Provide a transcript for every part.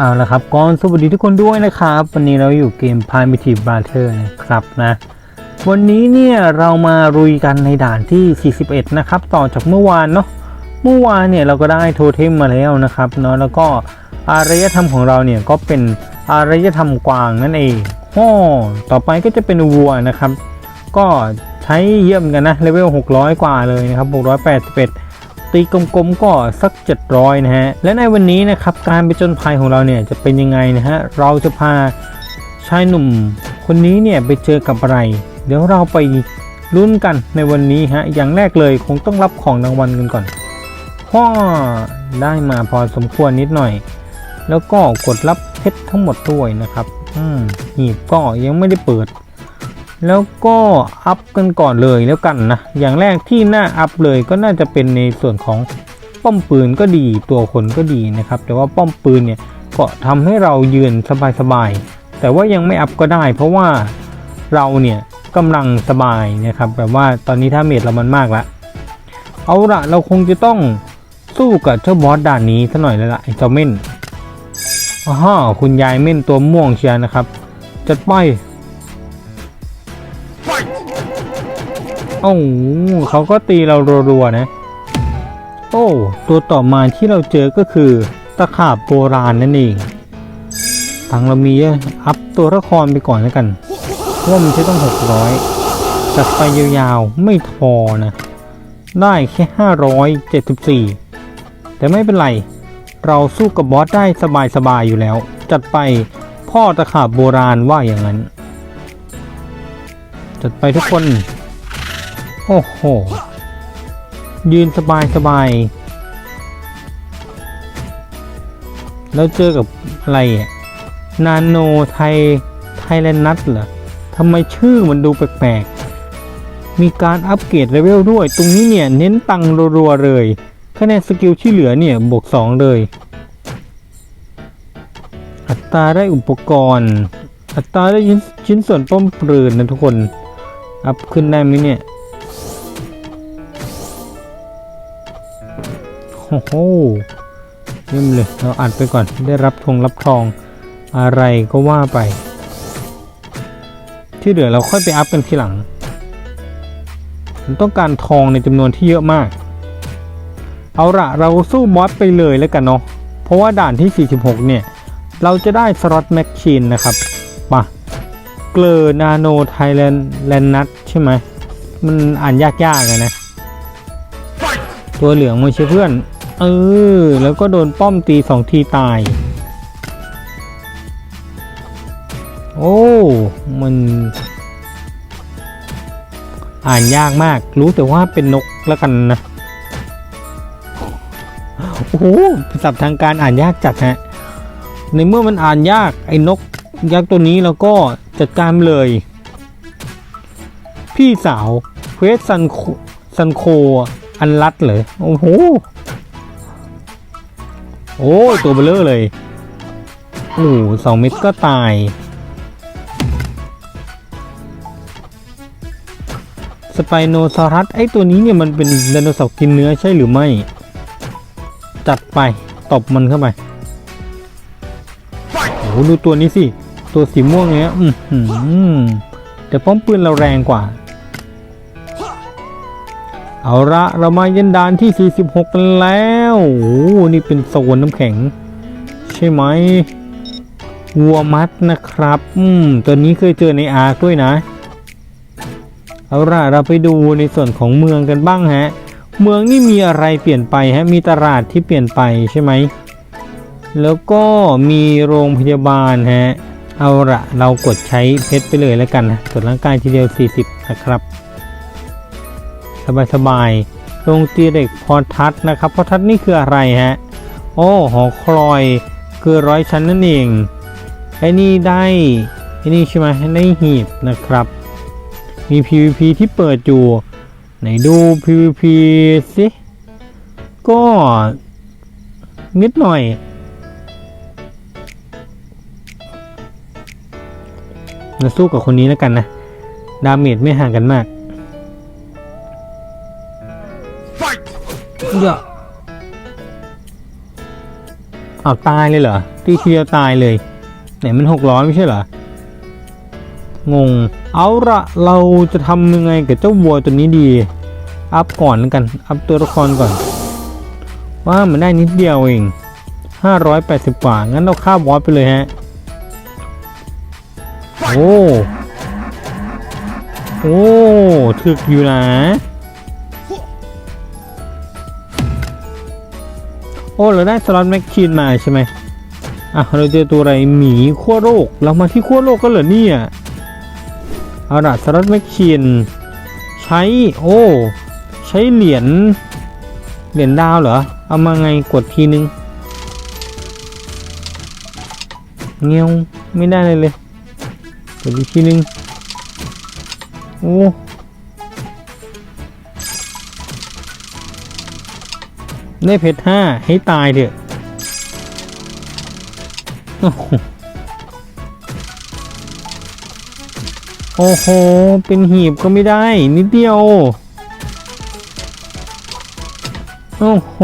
เอาละครับก่อนสวัสดีทุกคนด้วยนะครับ วันนี้เราอยู่เกม Primitive Brother นะครับนะ วันนี้เนี่ยเรามารุยกันในด่านที่ 41 นะครับ ต่อจากเมื่อวานเนาะเมื่อวานเนี่ยเราก็ได้โทเทมมาแล้วนะครับเนาะแล้วก็อารยธรรมของเราเนี่ยก็เป็นอารยธรรมกวางนั่นเองฮ้ต่อไปก็จะเป็นวัวนะครับ ก็ใช้เยี่ยมกันนะเลเวล600 กว่าเลยนะครับ681 ตีกลมๆก็สัก 700 นะฮะ และในวันนี้นะครับการไปจนภัยของเราเนี่ยจะเป็นยังไงนะฮะ เราจะพาชายหนุ่มคนนี้เนี่ยไปเจอกับอะไร เดี๋ยวเราไปลุ้นกันในวันนี้ฮะ อย่างแรกเลยคงต้องรับของรางวัลกันก่อนพ่อได้มาพอสมควรนิดหน่อย แล้วก็กดรับเพชรทั้งหมดด้วยนะครับ อืมหีบก็ยังไม่ได้เปิด แล้วก็อัพกันก่อนเลยแล้วกันนะ อย่างแรกที่น่าอัพเลยก็น่าจะเป็นในส่วนของป้อมปืนก็ดีตัวคนก็ดีนะครับ แต่ว่าป้อมปืนเนี่ยก็ทำให้เรายืนสบายๆ แต่ว่ายังไม่อัพก็ได้ เพราะว่าเราเนี่ยกำลังสบายนะครับแบบว่าตอนนี้ถ้าเมจเรามันมากละเอาละเราคงจะต้องสู้กับเจ้าบอสด่านนี้ซะหน่อยแล้วล่ะไอ้เจ้าเม่นอ้าคุณยายเม่นตัวม่วงเชียนะครับจัดไป โอ้โหเขาก็ตีเรารัวๆนะ โอ้ ตัวต่อมาที่เราเจอก็คือตะขาบโบราณนั่นเองทางเรามีอะอัพตัวละครไปก่อนแล้วกันเพราะว่ามันใช้ต้อง600จัดไปยาวๆไม่พอนะ ได้แค่574แต่ไม่เป็นไร เราสู้กับบอสได้สบายๆอยู่แล้ว จัดไปพ่อตะขาบโบราณว่าอย่างนั้น จัดไปทุกคน โอ้โห ยืนสบายสบาย แล้วเจอกับอะไรอะ นาโนไทย ไทยแลนด์นัทเหรอทำไมชื่อมันดูแปลกๆ มีการอัปเกรดเลเวลด้วย ตรงนี้เนี่ย เน้นตังรัวๆเลย คะแนนสกิลที่เหลือเนี่ย บวก 2 เลย อัตราได้อุปกรณ์ อัตราได้ชิ้นส่วนป้อมปืนนะทุกคน อัพขึ้นได้ไหมเนี่ย โอ้โหเยี่ยมเลย เราอัดไปก่อน ได้รับทงรับทองอะไรก็ว่าไป ที่เหลือเราค่อยไปอัพกันทีหลังผมต้องการทองในจำนวนที่เยอะมาก เอาละเราสู้บอสไปเลยแล้วกันเนาะ เพราะว่าด่านที่ 46 เนี่ย เราจะได้สล็อตแมชชีนนะครับ มา เกลอนาโนไทแลนแลนนัทใช่ไหม มันอ่านยากๆอะนะ ตัวเหลืองไม่ใช่เพื่อน เออ แล้วก็โดนป้อมตีสองทีตาย โอ้ มัน อ่านยากมาก รู้แต่ว่าเป็นนกแล้วกันนะ โอ้โหศัพท์ทางการอ่านยากจัดฮะในเมื่อมันอ่านยากไอ้นกยักษ์ตัวนี้เราก็ จัดการเลย พี่สาวเควสซันโคซันโคอันรัดเลยโอ้โห โอ้ตัวเบลเลอร์เลยโอ้สองเม็ดก็ตายสไปโนซอรัสไอตัวนี้เนี่ยมันเป็นไดโนเสาร์กินเนื้อใช่หรือไม่ จัดไปตบมันเข้าไปโอ้ดูตัวนี้สิ ตัวสีม่วงเนี้ย อือแต่ป้อมปืนเราแรงกว่า เอาละเรามายันดานที่ 46 กันแล้ว โอ้โหนี่เป็นโซนน้ำแข็ง ใช่ไหมวัวมัดนะครับ อืม ตัวนี้เคยเจอในอาร์ด้วยนะ เอาละเราไปดูในส่วนของเมืองกันบ้างฮะ เมืองนี่มีอะไรเปลี่ยนไปฮะ มีตลาดที่เปลี่ยนไปใช่ไหม แล้วก็มีโรงพยาบาลฮะ เอาละเรากดใช้เพชรไปเลยแล้วกันนะส่วนร่างกายทีเดียว 40 นะครับ สบายสบายๆลงตีเด็กพอทัศนะครับพอทัศน์นี่คืออะไรฮะ โอ้หอคลอยคือร้อยชั้นนั่นเองไอ้นี่ได้ไอ้นี่ใช่ไหมได้หีบนะครับ มี PVP ที่เปิดอยู่ไหนดู PVP สิก็นิดหน่อย เราสู้กับคนนี้แล้วกันนะ ดาเมจไม่ห่างกันมากเยอะเอาตายเลยเหรอ ตีทีเดียวตายเลย ไหนมันหกร้อยไม่ใช่เหรอ งง เอาละเราจะทำยังไงกับเจ้าวัวตัวนี้ดี อัพก่อนแล้วกัน อัพตัวละครก่อน ว่ามันได้นิดเดียวเอง 580กว่า งั้นเราค่าบอสไปเลยฮะ โอ้ โอ้ถึกอยู่นะโอ้ เราได้สล็อตแม็กชีนมาใช่ไหมอะ เราเจอตัวอะไรหมีขั้วโลก เรามาที่ขั้วโลกก็เหรอเนี่ยเอาละสล็อตแม็กชีนใช้ โอ้ ใช้เหรียญ เหรียญดาวเหรอ เอามาไงกดทีนึงเงี้ยวไม่ได้เลยเลย กดอีกทีนึง โอ้ได้เพชรห้าให้ตายเถอะโอ้โหโอ้โห เป็นหีบก็ไม่ได้ นิดเดียว โอ้โห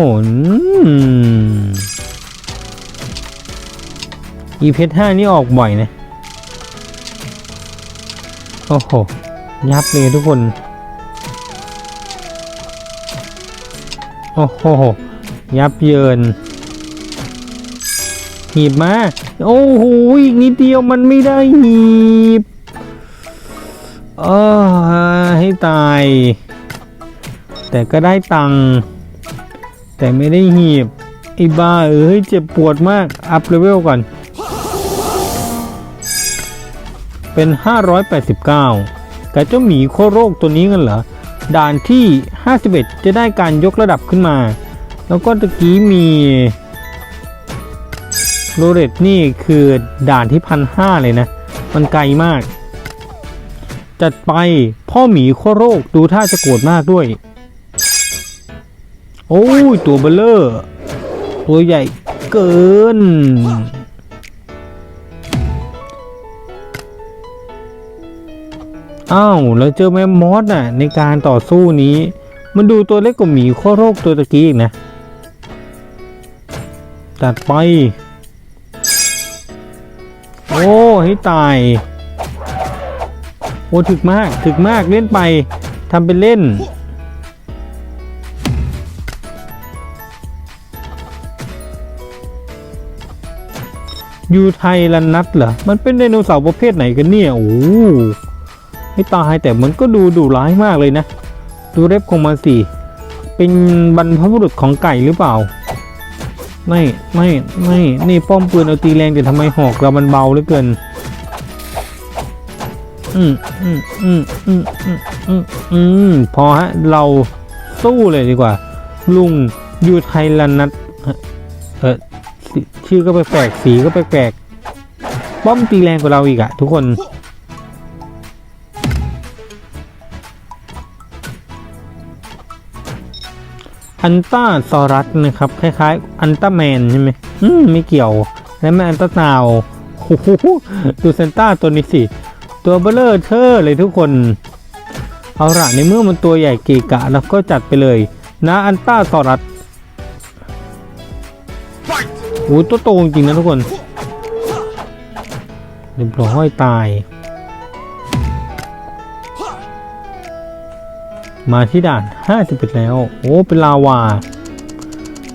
อีเพชรห้านี่ออกบ่อยนะ โอ้โห ยับเลยทุกคน โอ้โห ยับเยินหีบมา โอ้โห อีกนิดเดียวมันไม่ได้หีบเออให้ตาย แต่ก็ได้ตังค์แต่ไม่ได้หีบไอ้บ้าเอ้ยเจ็บปวดมาก อัพเลเวลก่อน เป็น 589 กับเจ้าหมีโคโรกตัวนี้กันเหรอ ด่านที่ 51 จะได้การยกระดับขึ้นมา แล้วก็ตะกี้มีโรเรตนี่คือด่านที่พันห้าเลยนะ มันไกลมาก จัดไปพ่อหมีโคโรกดูท่าจะโกรธมากด้วย โอ้ย ตัวเบลเลอร์ ตัวใหญ่เกิน อ้าวแล้วเจอแมมมอสน่ะ ในการต่อสู้นี้ มันดูตัวเล็กกว่าหมีข้อโรคตัวตะกี้อีกนะ ตัดไป โอ้ให้ตาย โอ้ถึกมากถึกมากเล่นไปทำเป็นเล่นยูไทยลันนัทเหรอ มันเป็นไดโนเสาร์ประเภทไหนกันเนี่ย โอ้ ไม่ตายแต่มันก็ดูดุร้ายมากเลยนะ ดูเล็บของมันสิเป็นบรรพบุรุษของไก่หรือเปล่า ไม่ไม่ไม่นี่ป้อมปืนเอาตีแรงแต่ทำไมหอกเรามันเบาเหลือเกิน อืมอืมอืมอืมอืมอืมอืมพอฮะ เราสู้เลยดีกว่า ลุงยูไทยลันนัทเออชื่อก็แปลกสีก็แปลกป้อมตีแรงกว่าเราอีกอะทุกคน อันต้าซอรัสนะครับ คล้ายๆ อันต้าแมนใช่ไหมอืมไม่เกี่ยว และไม่อันต้านาวดูเซนต้าตัวนี้สิ ตัวเบลเลอร์เทอร์เลยทุกคน เอาละในเมื่อมันตัวใหญ่เกะกะแล้วก็จัดไปเลยนะอันต้าซอรัสโอ้ตัวโตจริงนะทุกคนเรียบร้อยตาย มาที่ด่าน 51 แล้ว โอ้ เป็นลาวา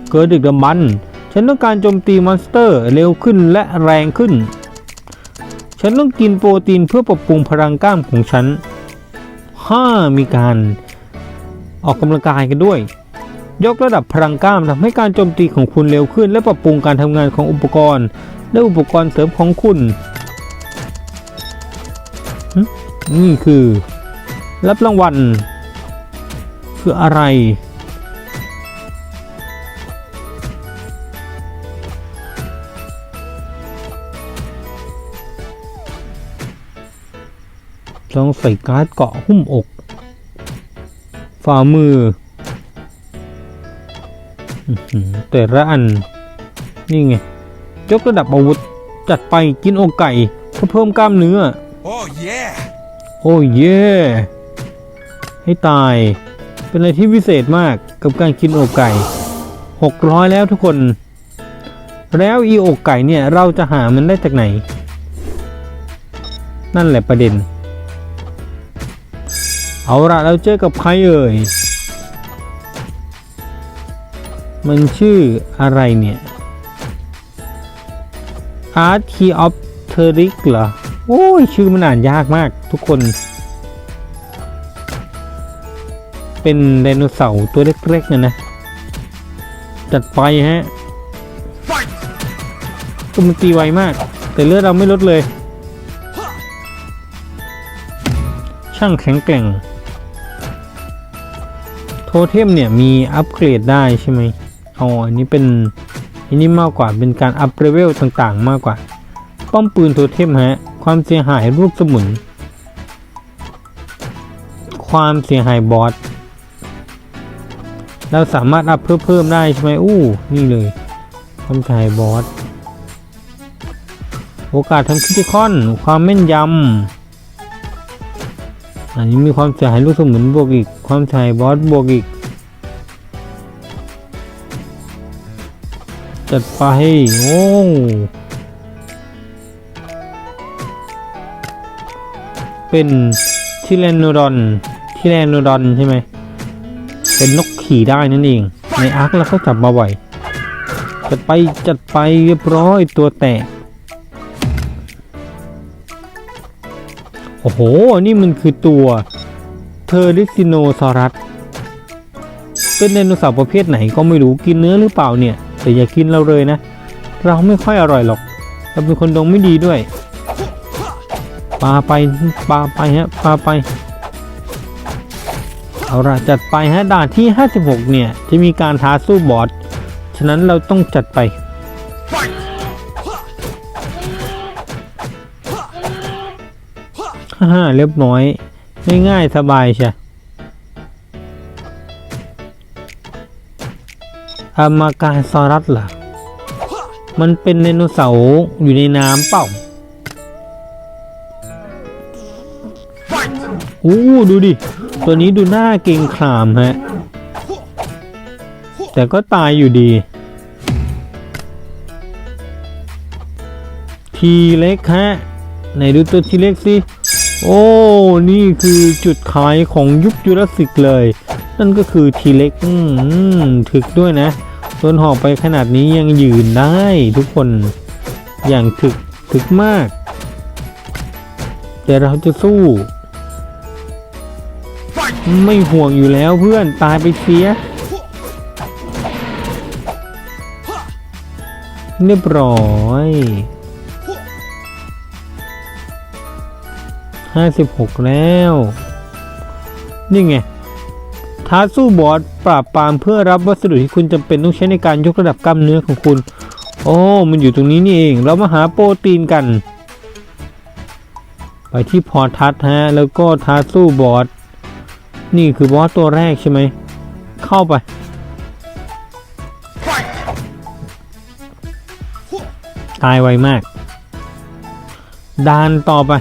เกิดดึกดำบรรฉันต้องการโจมตีมอนสเตอร์เร็วขึ้นและแรงขึ้น ฉันต้องกินโปรตีนเพื่อปรับปรุงพลังกล้ามของฉันห้ามีการออกกำลังกายกันด้วย ยกระดับพลังกล้ามทำให้การโจมตีของคุณเร็วขึ้น และปรับปรุงการทำงานของอุปกรณ์ และอุปกรณ์เสริมของคุณ นี่คือ รับรางวัล คืออะไรลองใส่การ์ดเกาะหุ้มอก ฝ่ามืออื้อหือ แต่ละอัน นี่ไง ยกระดับอาวุธ จัดไปกินอกไก่เพื่อเพิ่มกล้ามเนื้อ Oh yeah! โอ้เย่ ให้ตาย เป็นอะไรที่วิเศษมากกับการกินอกไก่ 600 แล้วทุกคน แล้วอีอกไก่เนี่ยเราจะหามันได้จากไหน นั่นแหละประเด็น เอาละเราเจอกับใครเอ่ย มันชื่ออะไรเนี่ย Art Key of t e r i c เหรอ โอ้ย ชื่อมันอ่านยากมากทุกคน เป็นไดโนเสาร์ตัวเล็กๆเนะนะ จัดไปฮะก็มันตีไวมาก แต่เลือดเราไม่ลดเลย ช่างแข็งแกร่ง โทเทมเนี่ยมีอัปเกรดได้ใช่ไหมอ๋ออันนี้เป็นอันนี้มากกว่าเป็นการอัพเลเวลต่างๆ มากกว่า ป้อมปืนโทเทมฮะ ความเสียหายรูปสมุน ความเสียหายบอส เราสามารถอัพเพิ่มเพิ่มได้ใช่ไหมอู้นี่เลยความเสียหายบอสโอกาสทำคิติคอน ความแม่นยำอันนี้มีความเสียหายลูกสมุนบวกอีก ความเสียหายบอสบวกอีก จัดไปโอ้เป็นทิเลนโนดอนทิเลนโนดอนใช่ไหม เป็นนกขี่ได้นั่นเอง ในอาร์คเราก็จับมาบ่อยจัดไปจัดไปเรียบร้อยตัวแตก โอ้โห นี่มันคือตัวเทอริซิโนซอรัส เป็นไดโนเสาร์ประเภทไหนก็ไม่รู้กินเนื้อหรือเปล่าเนี่ย แต่อย่ากินเราเลยนะ เราไม่ค่อยอร่อยหรอกเราเป็นคนดงไม่ดีด้วยปลาไปปลาไปฮะปลาไป เอาละจัดไปฮะด่านที่ 56 เนี่ย จะมีการท้าสู้บอสฉะนั้นเราต้องจัดไป ฮ่าๆเรียบร้อย ง่ายๆ สบายใช่อามาการซอรัสเหรอ มันเป็นไดโนเสาร์อยู่ในน้ำเปล่าอู้ดูดิ ตัวนี้ดูหน้าเกรงขามฮะ แต่ก็ตายอยู่ดี ทีเล็กฮะ ไหนดูตัวทีเล็กสิโอ้ นี่คือจุดขายของยุคจูราสสิกเลย นั่นก็คือทีเล็กอืมถึกด้วยนะโดนหอกไปขนาดนี้ยังยืนได้ทุกคน อย่างถึกถึกมาก แต่เราจะสู้ ไม่ห่วงอยู่แล้วเพื่อนตายไปเสีย เรียบร้อยห้าสิบหกแล้ว นี่ไงท้าสู้บอสปราบปรามเพื่อรับวัสดุที่คุณจำเป็นต้องใช้ในการยกระดับกล้ามเนื้อของคุณ โอ้ มันอยู่ตรงนี้นี่เอง เรามาหาโปรตีนกัน ไปที่พอทัศฮะ แล้วก็ท้าสู้บอส นี่คือบอสตัวแรกใช่ไหม เข้าไป ตายไวมาก ดานต่อไป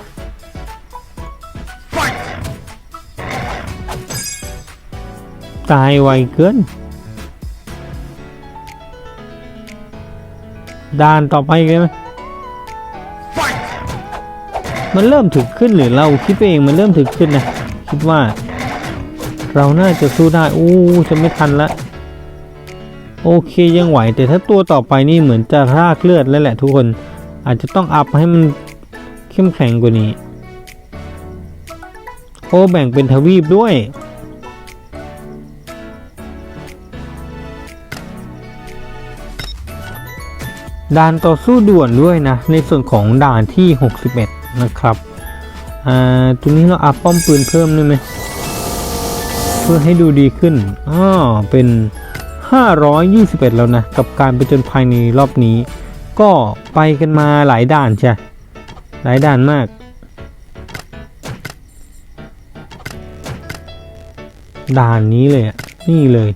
ตายไวเกินด่านต่อไปเลยไหมมันเริ่มถึกขึ้นหรือเราคิดเองมันเริ่มถึกขึ้นนะ คิดว่า เราน่าจะสู้ได้อู้จะไม่ทันละ โอเคยังไหว แต่ถ้าตัวต่อไปนี่เหมือนจะรากเลือดแล้วแหละทุกคน อาจจะต้องอัพให้มันเข้มแข็งกว่านี้โอ้แบ่งเป็นทวีปด้วย ด่านต่อสู้ด่วนด้วยนะ ในส่วนของด่านที่ 61 นะครับ อ่าตรงนี้เราอัพป้อมปืนเพิ่มได้ไหม พื่อให้ดูดีขึ้นอ๋อเป็น 521 แล้วนะ กับการไปจนภายในรอบนี้ ก็ไปกันมาหลายด่านใช่หลายด่านมาก ด่านนี้เลยอะนี่เลย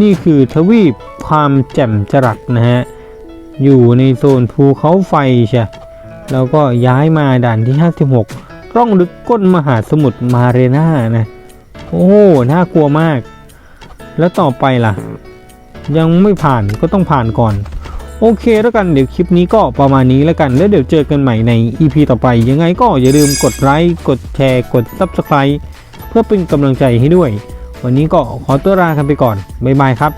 นี่คือทวีปความแจ่มจรัสนะฮะ อยู่ในโซนภูเขาไฟใช่แล้วก็ย้ายมาด่านที่ 56 ร่องลึกก้นมหาสมุทรมาเรนานะ โอ้โหน่ากลัวมาก แล้วต่อไปล่ะ ยังไม่ผ่านก็ต้องผ่านก่อน โอเคแล้วกันเดี๋ยวคลิปนี้ก็ประมาณนี้แล้วกัน แล้วเดี๋ยวเจอกันใหม่ใน EP ต่อไป ยังไงก็อย่าลืมกดไลค์กดแชร์กด Subscribe เพื่อเป็นกำลังใจให้ด้วย วันนี้ก็ขอตัวลากันไปก่อน บ๊ายบายครับ